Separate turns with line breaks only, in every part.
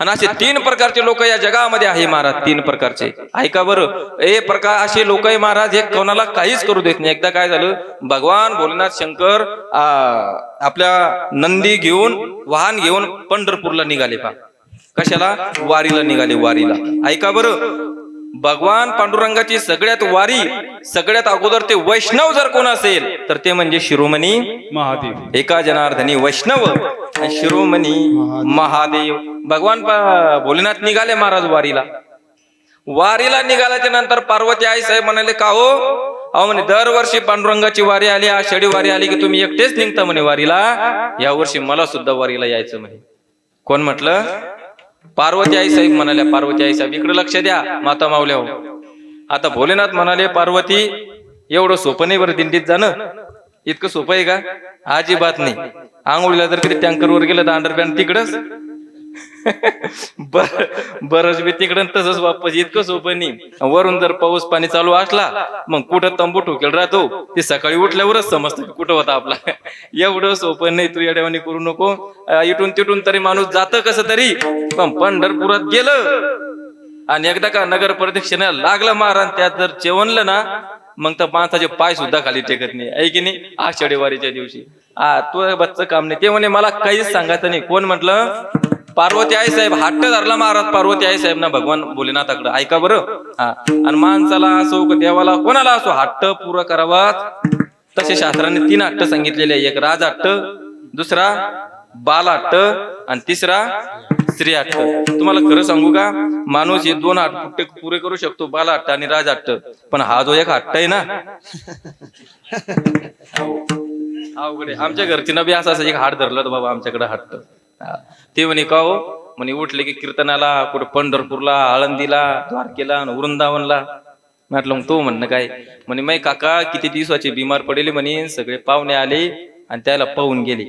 आणि असे तीन प्रकारचे लोक या जगामध्ये आहे महाराज तीन प्रकारचे. ऐका बरं हे प्रकार असे लोक आहे महाराज हे कोणाला काहीच करू देत नाही. एकदा काय झालं? भगवान भोलेनाथ शंकर आपल्या नंदी घेऊन वाहन घेऊन पंढरपूरला निघाले पा कशाला? वारीला निघाले वारीला. ऐका बरं भगवान पांडुरंगाची सगळ्यात वारी सगळ्यात अगोदर ते वैष्णव जर कोण असेल तर ते म्हणजे शिरोमणी
महादेव.
एका जनार्दनी वैष्णव आणि शिरोमणी महादेव. भगवान भोलेनाथ निघाले महाराज वारीला. वारीला निघाल्याच्या नंतर पार्वती आई साहेब म्हणाले का हो? अहो म्हणे दरवर्षी पांडुरंगाची वारी आली आषाढी वारी आली की तुम्ही एकटेच निघता म्हणे वारीला. या वर्षी मला सुद्धा वारीला यायचं म्हणे. कोण म्हटलं? पार्वती आई साहेब म्हणाल्या पार्वती आई साहेब इकडे लक्ष द्या माता मावल्या हो आता भोलेनाथ म्हणाले पार्वती एवढं सोपं नाही बरं दिंडीत जाणं. इतकं सोपं आहे का? अजिबात नाही. आंघोळीला जर कधी टँकरवर गेलं तर अंडरपॅन्ट तिकडच. बर बरंच बी तिकडं तसंच वापस इतकं सोपं नाही. वरून जर पाऊस पाणी चालू असला मग कुठं तंबू ठोकेल राहतो. ते सकाळी उठल्यावरच समजतं कुठं होता आपला. एवढं सोपं नाही तू येड्यावानी करू नको. इटून तिटून तिथून तरी माणूस जात कसं तरी. पण पंढरपुरात गेलं आणि एकदा का नगर प्रदक्षिणा लागलं महाराज त्यात जर जेवणलं ना मग तर माणसाचे पाय सुद्धा खाली टेकत नाही. आहे की नाही? आषाढी वारीच्या दिवशी. आ तो बच्च काम नाही. ते म्हणे मला काहीच सांगायचं नाही. कोण म्हटलं? पार्वती आई साहेब हट्ट धरला महाराज. पार्वती आई साहेब ना भगवान भोलेनाथाकडे ऐका बरं. हा. आणि माणसाला असो का देवाला कोणाला असो हट्ट पुरा करावाच तसे शास्त्राने तीन हट्ट सांगितलेले एक राज हट्ट दुसरा बाल हट्ट आणि तिसरा स्त्री हट्ट. तुम्हाला खरं सांगू का? माणूस हे दोन हट्ट पुरे करू शकतो बाल हट्ट आणि राज हट्ट. पण हा जो एक हट्ट आहे ना अवघड आमच्या घरची नबी असं असं एक हाट धरलं बाबा आमच्याकडे हट्ट. ते म्हणे का हो? म्हणे उठले की कीर्तनाला कुठं पंढरपूरला आळंदीला द्वारकेला आणि वृंदावनला. म्हटलं मग तो म्हणणं काय? म्हणे मै काका किती दिवसाचे बिमार पडले म्हणे सगळे पाहुणे आले आणि त्याला पाहून गेले.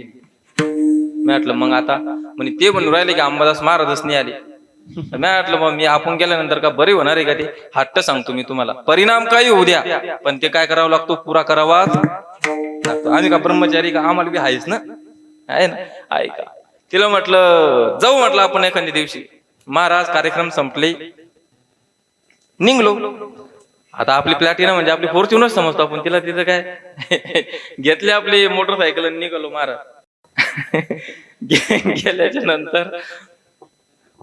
म्हटलं मग आता? म्हणे ते म्हणून राहिले की अंबादास महाराजच नाही आले मी म्हटलं मग मी आपण गेल्यानंतर का बरे होणार आहे का ते? हट्ट सांगतो मी तुम्हाला. परिणाम काही होऊ द्या पण ते काय करावं लागतो? पुरा करावा. लागतो आम्ही का ब्रह्मचारी का? आम्हाला बी आहेच ना. आहे ना? ऐका तिला म्हटलं जाऊ म्हटलं आपण एखाद्या दिवशी. महाराज कार्यक्रम संपले. निघलो. आता आपली प्लॅटिना म्हणजे आपली फॉर्च्युनच समजतो आपण. तिला तिथं काय घेतले आपली मोटरसायकल निघालो महाराज. गेल्याच्यानंतर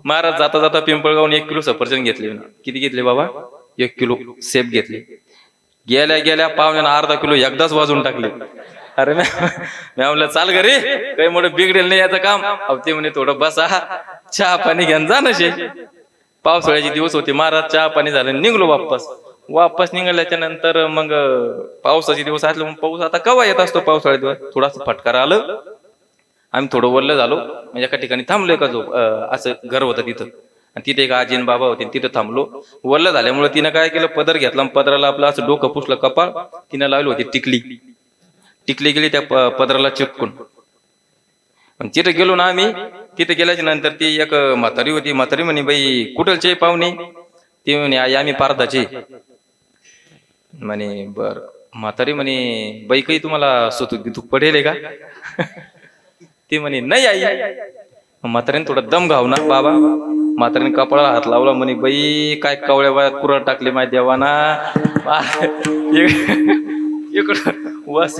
महाराज जाता जाता पिंपळगावून एक किलो सफरचंद घेतले किती घेतले बाबा? एक किलो सेब घेतले. गेल्या गेल्या पाहुण्यानं अर्धा किलो एकदाच वाजून टाकले. अरे मॅम मी चाल घरी काही मोठं बिघडेल नाही याचं काम. अहो ते म्हणे थोडं बसा चहा पाणी घेऊन जा ना शे पावसाळ्याचे दिवस होते महाराज चहा पाणी झालं निघलो वापस. वापस निघाल्याच्या नंतर मग पावसाचे दिवस असले मग पाऊस आता केव्हा येत असतो पावसाळ्यात? दिवस थोडासा फटकार आलं. आम्ही थोडं वरलं झालो. म्हणजे एका ठिकाणी थांबलो का जो असं घर होतं तिथं. आणि तिथे एक आजीन बाबा होते तिथं थांबलो. वरलं झाल्यामुळे तिनं काय केलं? पदर घेतला पदराला आपलं असं डोकं पुसलं कपाळ. तिनं लावली होती टिकली. टिकले गेली त्या प- पदराला चिपकून. पण तिथं गेलो ना आम्ही तिथं गेल्याच्यानंतर ती एक म्हातारी होती. म्हातारी म्हणे बाई कुठलचे पाहुणे? ती म्हणे आई आम्ही पारदाचे. म्हणे बर. म्हातारी म्हणे बाई काही तुम्हाला सुतूक बितूक पडेल आहे का? ती म्हणे नाही आई. म्हातारीने थोडा दम घाव ना बाबा. म्हातारीने कपाळाला हात लावला म्हणे बाई काय कवळ्या वयात कुरळ टाकले माय देवाना. इकडं वास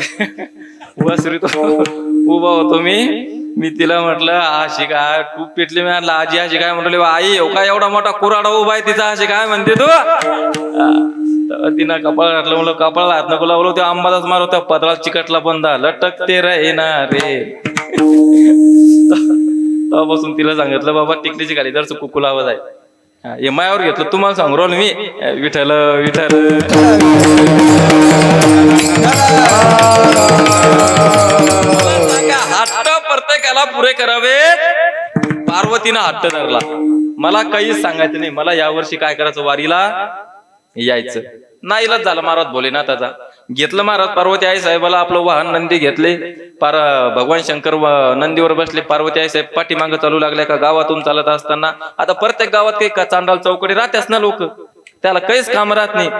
वासरी तो उभा होतो मी. मी तिला म्हटलं अशी काय खूप पिटली मी म्हटलं आजी अशी काय म्हटलं आई हो काय एवढा मोठा कुराडा उभा आहे तिचा अशी काय म्हणते तू? तिनं कपाळ घातलं म्हणलं कपाळाला हात नको लावलं ते अंबादाच मारो त्या पदराला चिकटला बंद लटकते रे ना रे तेव्हापासून तिला सांगितलं बाबा टिकलीची गाडी जर कुकू आवाज आहे. हे मायावर घेतलं तुम्हाला सांगू राहिलो मी विठ्ठल विठ्ठल हट्ट प्रत्येकाला पुरे करावे। पार्वतीनं हट्ट धरला. मला काहीच सांगायचं नाही. मला यावर्षी काय करायचं वारीला? यायचं. नाही इलाज झालं महाराज भोलेनाथाचा घेतलं महाराज. पार्वती आई साहेबाला आपलं वाहन नंदी घेतले. पार भगवान शंकर नंदीवर बसले. पार्वती आई साहेब पाठीमागं चालू लागल्या का गावातून चालत असताना. आता प्रत्येक गावात काही का चांडाल चौकडे राहत्यास ना लोक? त्याला काहीच काम राहत नाही.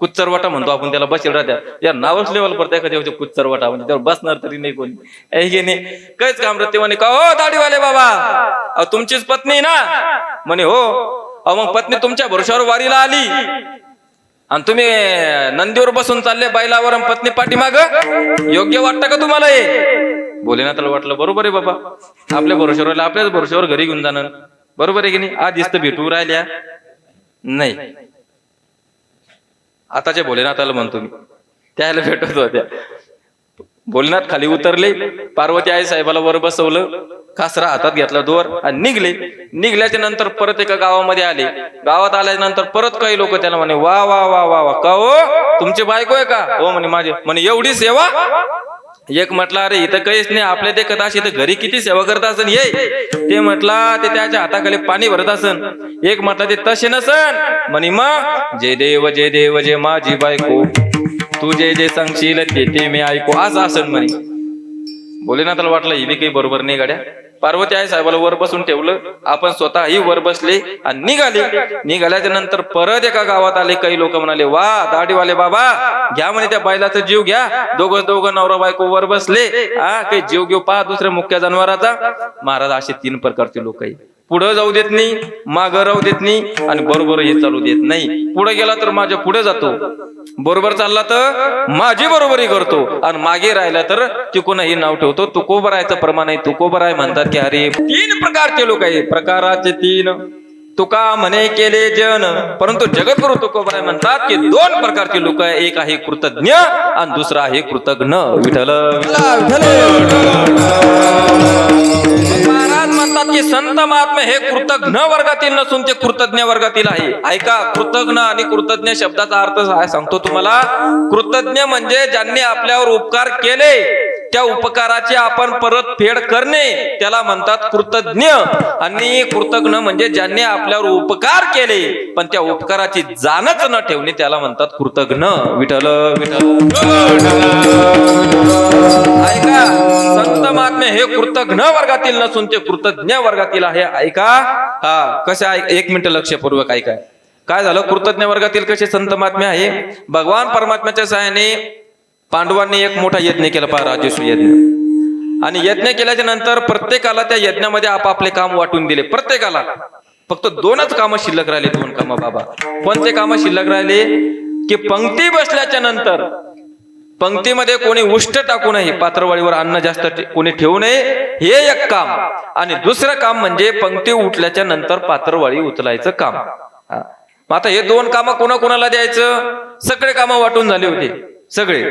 कुच्चरवाटा म्हणतो आपण त्याला बसेल राहत्या. या नावच लेवल पडतं. एखाद्या कुच्चरवाटा म्हणजे त्यावर बसणार तरी नाही कोणी. ऐके नाही. काहीच काम राहते म्हणे का हो दाढीवाले बाबा? तुमचीच पत्नी ना? म्हणे हो. अहो मग पत्नी तुमच्या भरोशावर वारीला आली. आणि तुम्ही नंदीवर बसून चालले बैलावर पत्नी पाठीमाग? योग्य वाटतं का तुम्हाला हे? बोले ना त्याला वाटलं बरोबर आहे बाबा. आपल्या भरोश्यावर आपल्याच भरोश्यावर घरी घेऊन जाणार बरोबर आहे की नाही? आधीच तर भेटू राहिल्या. नाही. आताच्या भोलेनाथाला म्हणतो मी. त्याला भेटत होत्या. भोलेनाथ खाली उतरले. पार्वती आई साहेबाला वर बसवलं. कासरा हातात घेतला दोर आणि निघले. निघल्याच्या नंतर परत एका गावामध्ये आले. गावात आल्यानंतर परत काही लोक त्याला म्हणे वा वा वा वा वा. का हो? तुमची बायको आहे का? हो म्हणे माझे. म्हणे एवढी सेवा? एक म्हटलं अरे इथं काहीच नाही. आपल्या ते कथा इथं घरी किती सेवा करत असन ये. ते म्हटला ते त्याच्या हाताखाली पाणी भरत असन. एक म्हटलं ते तसे नसन. म्हणे मग? जय देव जय देव जय माझी बायको. तू जे जे सांगशील ते ते मी ऐकू. आज आसन म्हणे. बोले ना त्याला वाटलं ही बी काही बरोबर नाही गाड्या. पार्वती आई साहेबाला वर बसून ठेवलं. आपण स्वतःही वर बसले आणि निघाले. निघाल्याच्या नंतर परत एका गावात आले. काही लोक म्हणाले वा दाढीवाले बाबा घ्या म्हणे त्या बैलाचा जीव घ्या. दोघं दोघं नवरा बायको वर बसले. हा काही जीव घेऊ पहा दुसऱ्या मुख्य जनावराचा. महाराज असे तीन प्रकारचे लोक आहे पुढं जाऊ देत नाही मागं राहू देत नाही आणि बरोबर हे चालू देत नाही. पुढे गेला तर माझ्या पुढे जातो. बरोबर चालला तर माझी बरोबरी करतो. आणि मागे राहिला तर चिकूनही नाव ठेवतो. तुकोबर आहे प्रमाण आहे तुकोबराय म्हणतात की अरे तीन प्रकारचे लोक आहे. प्रकाराचे तीन. तुका म्हणे केले जन. परंतु जगद्गुरु तुकोबराय म्हणतात की दोन प्रकारचे लोक आहे. एक आहे कृतज्ञ आणि दुसरा आहे कृतज्ञ विठल महाराज संत हे कृतज्ञ वर्गातील नसून ते कृतज्ञ वर्गातील आहे. ऐका कृतज्ञ आणि कृतज्ञ शब्दाचा अर्थ सांगतो तुम्हाला. कृतज्ञ म्हणजे ज्यांनी आपल्यावर उपकार केले त्या उपकाराची आपण परत फेड करणे त्याला म्हणतात कृतज्ञ. आणि कृतज्ञ म्हणजे ज्यांनी आपल्यावर उपकार केले पण त्या उपकाराची जाणच न ठेवणे त्याला म्हणतात कृतज्ञ. विठल ऐका संत महात्मे हे कृतज्ञ वर्गातील नसून ते कृतज्ञ वर्गातील आहे. ऐका. हा कसे एक मिनिट लक्षपूर्वक ऐका. काय झालं? कृतज्ञ वर्गातील कसे संत महात्मे आहे? भगवान परमात्म्याच्या सहाय्याने पांडवांनी एक मोठा यज्ञ केला पहा राजस्व यज्ञ. आणि यज्ञ केल्याच्यानंतर प्रत्येकाला त्या यज्ञामध्ये आपापले काम वाटून दिले. प्रत्येकाला. फक्त दोनच कामं शिल्लक राहिले दोन कामं बाबा. कोणते कामं शिल्लक राहिले? की पंक्ती बसल्याच्या नंतर पंक्तीमध्ये कोणी उष्ट टाकू नये पात्रवाळीवर अन्न जास्त कोणी ठेवू नये हे एक काम. आणि दुसरं काम म्हणजे पंक्ती उठल्याच्या नंतर पात्रवाळी उचलायचं काम. मग आता हे दोन कामं कोणा कोणाला द्यायचं? सगळे कामं वाटून झाले होते. सगळे.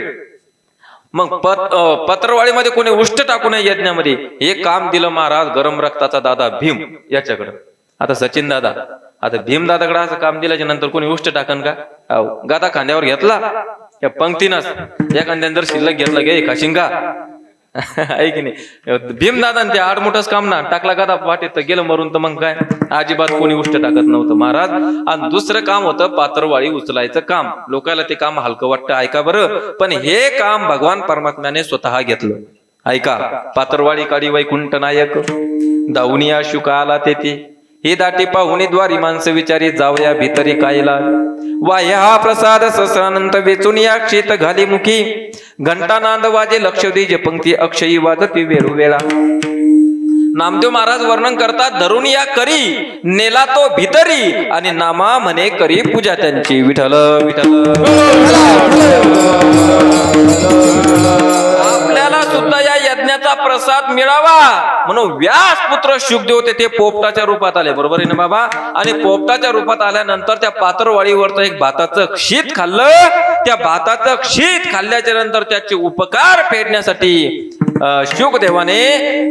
मग पत पत्रवाळीमध्ये कोणी उष्ट टाकू नये यज्ञामध्ये. हे काम दिलं महाराज गरम रक्ताचा दादा भीम याच्याकडं. आता सचिन दादा. आता भीम दादाकडे असं काम दिल्याच्या नंतर कोणी उष्ट टाकन का? गादा खांद्यावर घेतला. या पंक्तीनच एखाद्या जर शिल्लक घेतला गे खाशिंगा आहे की नाही. भीम दादा ते आडमोठच काम ना टाकला का वाटेत तर गेलं मरून तर मग काय? अजिबात कोणी उष्ट टाकत नव्हतं महाराज. आणि दुसरं काम होतं पात्रवाळी उचलायचं काम. लोकांना ते काम हलकं वाटतं ऐका बरं. पण हे काम भगवान परमात्म्याने स्वतः घेतलं. ऐका पात्रवाळी काडी वैकुंठ नायक दावनिया शुकाला तेथे. हे दाटी पाहुणे द्वारी माणसं विचारी जाऊया भितरी कायला. वाह्य हा प्रसाद सहस्रानंत वेचून या क्षेत घाली मुखी घंटा नांद वाजे लक्ष दे जे पंक्ती अक्षयी वाजती वेळू वेळा. नामदेव महाराज वर्णन करतात धरून या करी नेला तो भितरी आणि नामा म्हणे करी पूजा त्यांची विठल विठल त्याला सुद्धा या यज्ञाचा प्रसाद मिळावा. म्हणून व्यास पुत्र शुकदेव ते पोपटाच्या रूपात आले. बरोबर आहे ना बाबा? आणि पोपटाच्या रूपात आल्यानंतर त्या पात्रवाळीवरचं एक भाताचं क्षीत खाल्लं. त्या भाताचं क्षीत खाल्ल्याच्या नंतर त्याचे उपकार फेडण्यासाठी शुकदेवाने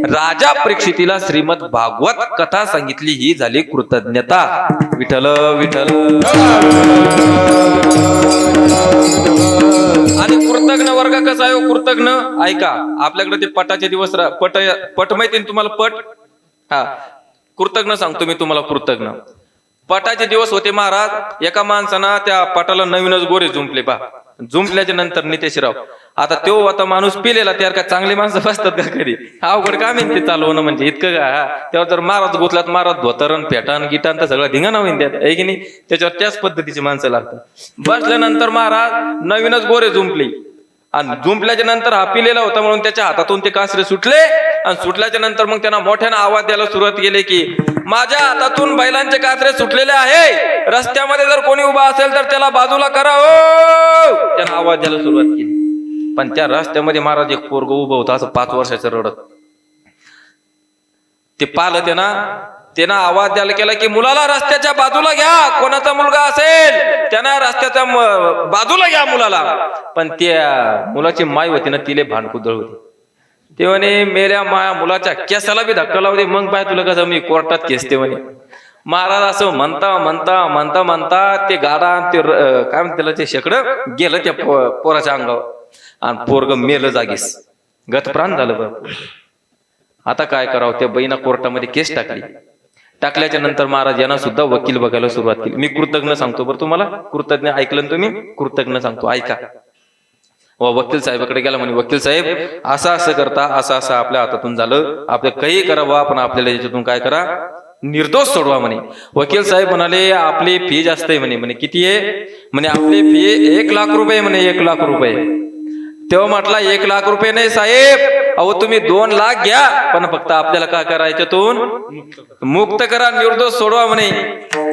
राजा परीक्षितीला श्रीमद भागवत कथा सांगितली ही झाली कृतज्ञता. विठल विठल आणि कृतज्ञ वर्ग कसा आहे हो कृतज्ञ? ऐका आपल्याकडे ते पटाचे दिवस पट पट माहिती ना तुम्हाला? पट? हा. कृतज्ञ सांगतो मी तुम्हाला कृतज्ञ. पटाचे दिवस होते महाराज एका माणसानं त्या पटाला नवीनच गोरे जुंपले पा जुंपल्याच्या नंतर नितेशराव. आता तो आता माणूस पिलेला त्यावर का चांगली माणसं बसतात का कधी? अवघड काम आहे ते चालवणं म्हणजे. इतकं का? तेव्हा जर मारत गुतलात मारत धोतरण पेटान गिटान तर सगळं धिंगाणा होईन त्यात आहे की नाही? त्याच्यावर त्याच पद्धतीची माणसं लागतात. बसल्यानंतर महाराज नवीनच गोरे जुंपली. आणि जुंपल्याच्या नंतर हा पिलेला होता म्हणून त्याच्या हातातून ते कासरे सुटले. आणि सुटल्याच्या नंतर मग त्यांना मोठ्यानं आवाज द्यायला सुरुवात केली की माझ्या हातातून बैलांचे कासरे सुटलेले आहे. रस्त्यामध्ये जर कोणी उभा असेल तर त्याला बाजूला करा हो. त्यानं आवाज द्यायला सुरुवात केली. पण त्या रस्त्यामध्ये महाराज एक पोरग उभं होतं असं पाच वर्षाचं रडत. ते पाहिलं त्यांना त्यानं आवाज द्यायला केला की मुलाला रस्त्याच्या बाजूला घ्या कोणाचा मुलगा असेल त्यानं रस्त्याच्या बाजूला घ्या मुलाला. पण त्या मुलाची माय होती ना तिले भांडकुदळ होती. ते म्हणे मेल्या माया मुलाच्या केसाला बी धक्का लावते मग पाय तुला कसं मी कोर्टात केस ते म्हणे. महाराज असं म्हणता म्हणता म्हणता म्हणता ते गाडा ते काय म्हणते ते शेकडं गेलं त्या पोराच्या अंगावर. आणि पोरग मेलं जागीस गतप्राण झालं बरं. आता काय करावं? त्या बहिणा कोर्टामध्ये केस टाकली. टाकल्याच्या नंतर महाराज यांना सुद्धा वकील बघायला सुरुवात केली. मी कृतज्ञ सांगतो बरं तुम्हाला. कृतज्ञ ऐकलं तुम्ही? कृतज्ञ सांगतो. ऐका. व वकील साहेबाकडे गेला म्हणे वकील साहेब असं असं करता असं असं आपल्या हातातून झालं. आपलं काही करावं पण आपल्याला याच्यातून काय करा? निर्दोष सोडवा म्हणे. वकील साहेब म्हणाले आपली फी जास्त आहे म्हणे. म्हणे किती आहे? म्हणे आपली फी एक लाख रुपये म्हणे एक लाख रुपये. तेव्हा म्हटला एक लाख रुपये नाही साहेब. अहो तुम्ही दोन लाख घ्या. पण फक्त आपल्याला काय करायच्यातून मुक्त करा निर्दोष सोडवा म्हणे.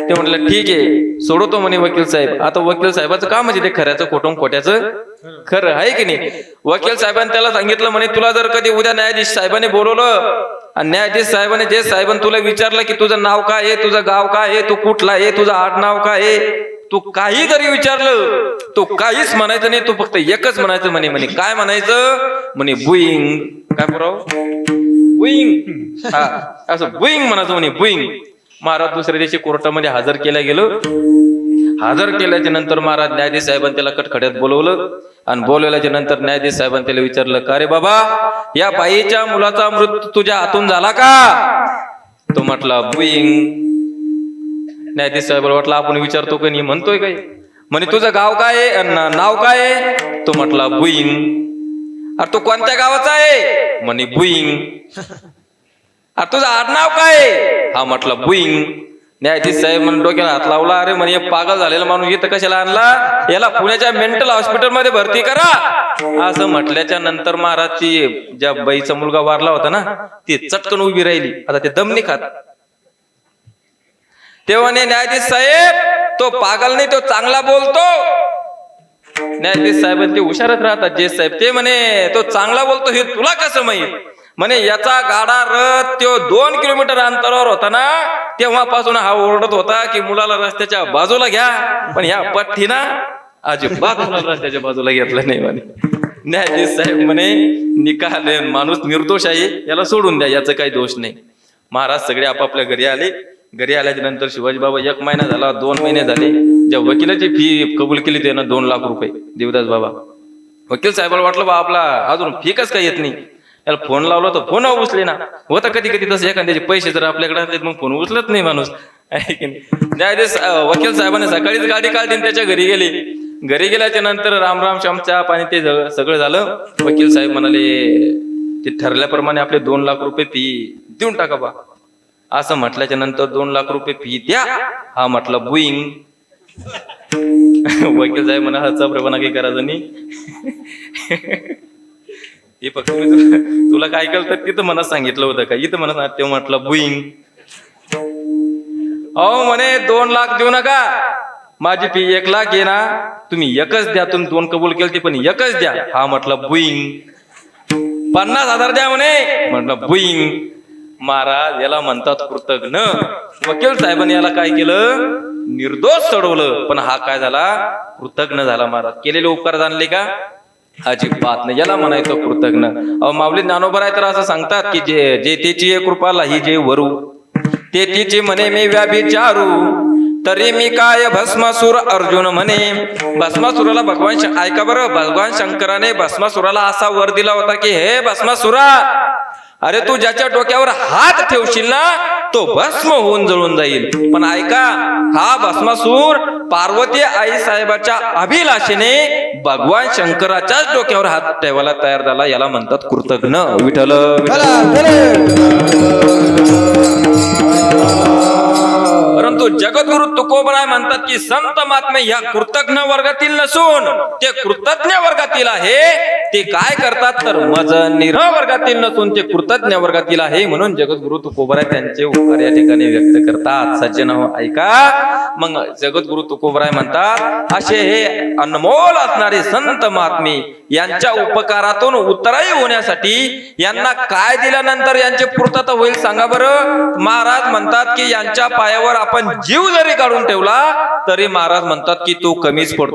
ते म्हटलं ठीक आहे सोडवतो म्हणे वकील साहेब. आता वकील साहेबाचं काम म्हणजे ते खऱ्याचं खोटं खोट्याचं. खरं आहे की नाही? वकील साहेबांनी त्याला सांगितलं म्हणे तुला जर कधी उद्या न्यायाधीश साहेबांनी बोलवलं आणि न्यायाधीश साहेबांनी जे साहेबांनी तुला विचारलं की तुझं नाव काय आहे तुझं गाव काय आहे तू कुठला आहे तुझं आडनाव काय आहे तू काही जरी विचारलं तो काहीच म्हणायचं नाही तू फक्त एकच म्हणायचं म्हणे म्हणे. काय म्हणायचं? म्हणे बुईंग. काय बरोबर बुईंग. हा असं बुईंग म्हणायचं म्हणे बुईंग. महाराज दुसऱ्या दिवशी कोर्टामध्ये हजर केल्या गेलो. हजर केल्याच्यानंतर महाराज न्यायाधीश साहेबांनी त्याला कटखड्यात बोलवलं आणि बोलवल्याच्या नंतर न्यायाधीश साहेबांनी त्याला विचारलं का रे बाबा या बाईच्या मुलाचा मृत्यू तुझ्या हातून झाला का? तो म्हटला बुईंग. न्यायाधीश साहेबाला वाटलं आपण विचारतो का नाही? म्हणतोय काय? म्हणे तुझं गाव काय आहे? नाव काय आहे? तो म्हटला बुईंग अरे तो कोणत्या गावाचा आहे? म्हणे बुईंग अरे तुझं आडनाव काय आहे? हा म्हटला बुईंग न्यायाधीश साहेब म्हणून डोक्याला हात लावला अरे म्हणे पागल झालेला माणूस इथं कशाला आणला? याला पुण्याच्या मेंटल हॉस्पिटलमध्ये भरती करा. असं म्हटल्याच्या नंतर महाराजची ज्या बाईचा मुलगा वारला होता ना ती चटकन उभी राहिली. आता ते दम नाही खात. तेव्हा न्यायाधीश साहेब तो पागल नाही तो चांगला बोलतो. न्यायाधीश साहेब ते हुशारच राहतात जे साहेब ते म्हणे तो चांगला बोलतो हे तुला कसं माहीत? म्हणे याचा गाडा रथ तो दोन किलोमीटर अंतरावर होता ना तेव्हापासून हा ओरडत होता की मुलाला रस्त्याच्या बाजूला घ्या पण या पठ्ठीना अजिबात मुलाला रस्त्याच्या बाजूला घेतलं नाही म्हणे. न्यायाधीश साहेब म्हणे निकाल माणूस निर्दोष आहे याला सोडून द्या याचं काही दोष नाही. महाराज सगळे आपापल्या घरी आले. घरी आल्याच्यानंतर शिवाजी बाबा एक महिना झाला दोन महिने झाले. ज्या वकिलाची फी कबूल केली त्यानं दोन लाख रुपये देवदास बाबा. वकील साहेबाला वाटलं बा आपला अजून फी कस काय येत नाही? याला फोन लावला तर फोन उचले ना होता कधी कधी तसं एखाद्याचे पैसे जर आपल्याकडे असले मग फोन उचलत नाही माणूस. आहे की नाही? न्यायाधीश वकील साहेबाने सकाळीच गाडी काढली त्याच्या घरी गेली. घरी गेल्याच्यानंतर राम राम श्याम चहा पाणी ते सगळं झालं वकील साहेब म्हणाले ते ठरल्याप्रमाणे आपले दोन लाख रुपये फी देऊन टाका बा. असं म्हटल्याच्या नंतर दोन लाख रुपये फी द्या. हा म्हटलं बुईंग. वकील साहेब म्हणा हा चप्रपणा काही करायचं नाही हे फक्त मी तुला काय केलं तर तिथं मला सांगितलं होतं का? इथं म्हणा ते म्हटलं बुईंग. अहो म्हणे दोन लाख देऊ नका. माझी फी एक लाख ये ना. तुम्ही एकच द्या. तुम्ही दोन कबूल केले ते पण एकच द्या. हा म्हटलं बुईंग. पन्नास हजार द्या म्हणे. म्हटलं बुईंग. महाराज याला म्हणतात कृतज्ञ वकील साहेबांनी याला काय केलं? निर्दोष सोडवलं पण हा काय झाला? कृतज्ञ झाला महाराज. केलेले उपकार जाणले का? अजिबात नाही. याला म्हणायचं कृतज्ञ अहो माऊली ज्ञानोबर आहे तर असं सांगतात की जे जे तेची कृपाला ही जे वरू ते तिची म्हणे मी व्याभिचारू तरी मी काय भस्मासूर अर्जुन म्हणे? भस्मासुराला भगवान ऐका बरं. भगवान शंकराने भस्मासुराला असा वर दिला होता की हे भस्मासुरा अरे तू ज्याच्या डोक्यावर हात ठेवशील ना तो भस्म होऊन जळून जाईल. पण ऐका हा भस्मासूर पार्वती आई साहेबाच्या अभिलाषेने भगवान शंकराच्याच डोक्यावर हात ठेवायला तयार झाला याला म्हणतात कृतज्ञ
चला
परंतु जगद्गुरु तुकोबराय म्हणतात की संत महात्मे ह्या कृतज्ञ वर्गातील नसून ते कृतज्ञ वर्गातील आहे. ते काय करतात तर मज निरह वर्गातील नसून ते कृतज्ञ वर्गातील आहे म्हणून जगद्गुरु तुकोबराय त्यांचे उपकार या ठिकाणी व्यक्त करतात. सज्जन हो, ऐका. मग जगद्गुरु तुकोबराय म्हणतात असे हे अनमोल असणारे संत महात्मे यांच्या उपकारातून उतराई होण्यासाठी यांना काय दिल्यानंतर यांची पूर्तता होईल सांगा बरं. महाराज म्हणतात की यांच्या पायावर आपण जीव जरी काढून ठेवला तरी महाराज म्हणतात की तो कमीच पडतो.